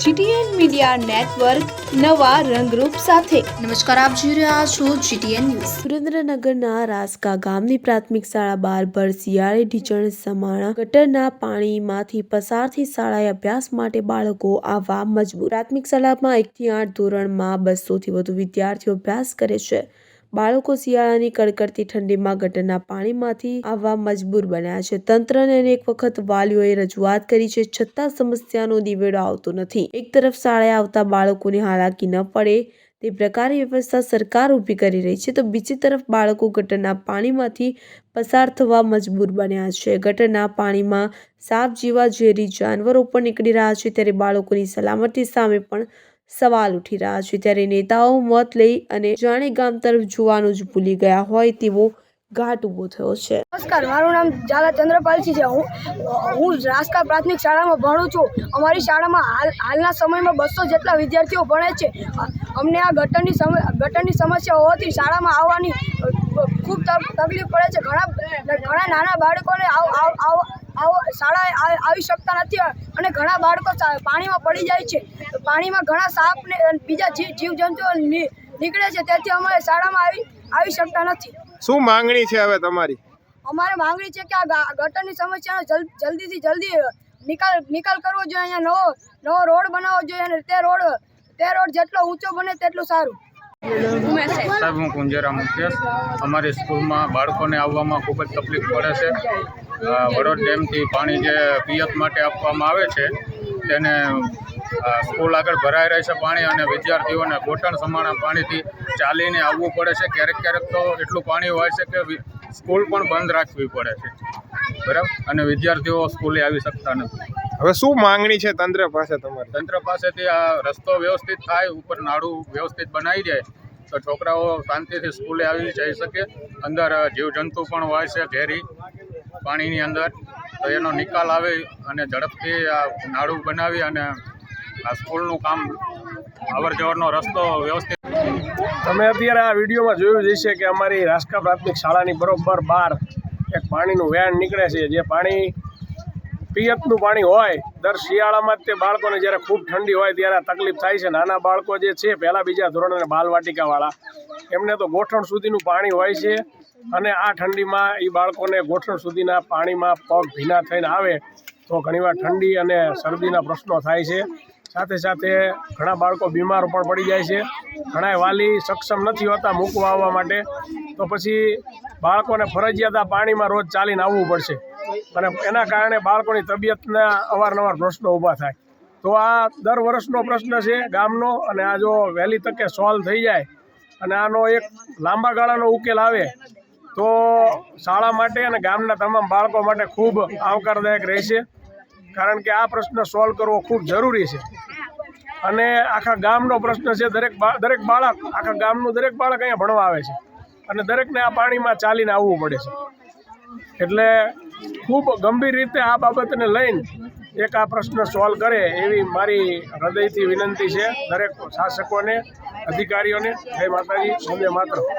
GTN media network નવા રંગરૂપ સાથે. નમસ્કાર આપ જોઈ રહ્યા છો જીટીએન ન્યૂઝ. સુરેન્દ્રનગરના રાસકા ગામની પ્રાથમિક શાળા બાર પર શિયાળે ઢીચણ સમાણા ગટરના પાણીમાંથી પસારથી શાળાએ અભ્યાસ માટે બાળકો આવવા મજબૂર. પ્રાથમિક શાળામાં એકથી આઠ ધોરણમાં બસોથી વધુ વિદ્યાર્થીઓ અભ્યાસ કરે છે. બાળકો શિયાળાની કડકડતી ઠંડીમાં ગટરના પાણીમાંથી આવવા મજબૂર બન્યા છે. તંત્રને અનેક વખત વાલીઓએ રજૂઆત કરી છે, છતાં સમસ્યાનો દિવેડો આવતો નથી. એક તરફ શાળાએ આવતા બાળકોને હાલાકી ન પડે તે પ્રકારે વ્યવસ્થા સરકાર ઊભી કરી રહી છે, તો બીજી તરફ બાળકો ગટરના પાણીમાંથી પસાર થવા મજબૂર બન્યા છે. ગટરના પાણીમાં સાપ, જેવા, ઝેરી, જાનવરો પણ નીકળી રહ્યા છે, ત્યારે બાળકોની સલામતી સામે પણ સવાલ ઉઠી રહ્યા છે. ત્યારે નેતાઓ મત લઈ અને જાણે ગામ તરફ જોવાનું જ ભૂલી ગયા હોય તેવો ઘાટ ઊભો થયો છે. નમસ્કાર, મારું નામ ઝાલા ચંદ્રપાલસિંહ છે. હું હું રાસકા પ્રાથમિક શાળામાં ભણું છું. અમારી શાળામાં હાલ, હાલના સમયમાં બસો જેટલા વિદ્યાર્થીઓ ભણે છે. અમને આ ગટરની ગટરની સમસ્યા હોવાથી શાળામાં આવવાની ખૂબ તક- તકલીફ પડે છે. ઘણા ઘણા નાના બાળકોને આવ આવ આવ આવ શાળાએ આવી શકતા નથી અને ઘણા બાળકો પાણીમાં પડી જાય છે. પાણીમાં ઘણા સાપ ને અને બીજા જીવ જીવજંતુઓ નીકળે છે. તેથી અમારે શાળામાં આવી આવી શકતા નથી. શું માંગણી છે હવે તમારી? અમારે માંગણી છે કે આ ગા- ગટરની સમસ્યાનો જલ્દીથી જલ્દી નિકાલ નિકાલ કરવો જોઈએ. અહીંયા નવો નવો રોડ બનાવવો જોઈએ અને તે રોડ તે રોડ જેટલો ઊંચો બને તેટલું સારું. સાહેબ હું કુંજેરા મુકેશ. અમારી સ્કૂલમાં બાળકોને આવવામાં ખૂબ જ તકલીફ પડે છે. વડોદ ડેમથી પાણી જે પિયત માટે આપવામાં આવે છે તેને સ્કૂલ આગળ ભરાઈ રહે છે પાણી અને વિદ્યાર્થીઓને ઘોટણ સમાણા પાણીથી ચાલીને આવવું પડે છે. ક્યારેક ક્યારેક તો એટલું પાણી હોય છે કે સ્કૂલ પણ બંધ રાખવી પડે છે. બરાબર? અને વિદ્યાર્થીઓ સ્કૂલે આવી શકતા નથી. હવે શું માંગણી છે તંત્ર પાસે તમારી? તંત્ર પાસેથી આ રસ્તો વ્યવસ્થિત થાય ઉપર નાળું વ્યવસ્થિત બનાવી જાય તો છોકરાઓ શાંતિથી સ્કૂલે આવી જઈ શકે. અંદર જીવજંતુ પણ હોય છે ઝેરી. પાણીની અંદર. તો એનો નિકાલ આવે અને ઝડપથી આ નાળું બનાવી અને આ સ્કૂલનું કામ અવર જવરનો રસ્તો વ્યવસ્થિત તમે અત્યારે આ વિડીયોમાં જોયું જશે કે અમારી રાષ્ટ્ર પ્રાથમિક શાળાની બરોબર બહાર એક પાણીનું વેણ નીકળે છે. જે પાણી પિયતનું પાણી હોય, દર શિયાળામાં જ તે બાળકોને જ્યારે ખૂબ ઠંડી હોય ત્યારે તકલીફ થાય છે. નાના બાળકો જે છે, પહેલાં બીજા ધોરણ અને બાલવાટિકાવાળા. એમને તો ગોઠણ સુધીનું પાણી હોય છે અને આ ઠંડીમાં એ બાળકોને ગોઠણ સુધીના પાણીમાં પગ ભીના થઈને આવે તો ઘણીવાર ઠંડી અને શરદીના પ્રશ્નો થાય છે. સાથે સાથે ઘણા બાળકો બીમાર પણ પડી જાય છે. ઘણા વાલી સક્ષમ નથી હોતા મૂકવા આવવા માટે. તો પછી બાળકોને ફરજિયાત પાણીમાં રોજ ચાલીને આવવું પડશે. અને એના કારણે બાળકોની તબિયતના અવારનવાર પ્રશ્નો ઊભા થાય. તો આ દર વર્ષનો પ્રશ્ન છે ગામનો અને આ જો વહેલી તકે સોલ્વ થઈ જાય અને આનો એક લાંબા ગાળાનો ઉકેલ આવે, તો શાળા માટે અને ગામના તમામ બાળકો માટે ખૂબ આવકારદાયક રહેશે. કારણ કે આ પ્રશ્ન સોલ્વ કરવો ખૂબ જરૂરી છે. અને આખા ગામનો પ્રશ્ન છે, દરેક દરેક બાળક, આખા ગામનું દરેક બાળક અહીંયા ભણવા આવે છે. અને દરેકને આ પાણીમાં ચાલીને આવવું પડે છે. એટલે ખૂબ ગંભીર રીતે આ બાબતને લઈને એક આ પ્રશ્ન સોલ્વ કરે એવી મારી હૃદયથી વિનંતી છે દરેક શાસકોને, અધિકારીઓને, જય માતાજી, વંદે માતરમ.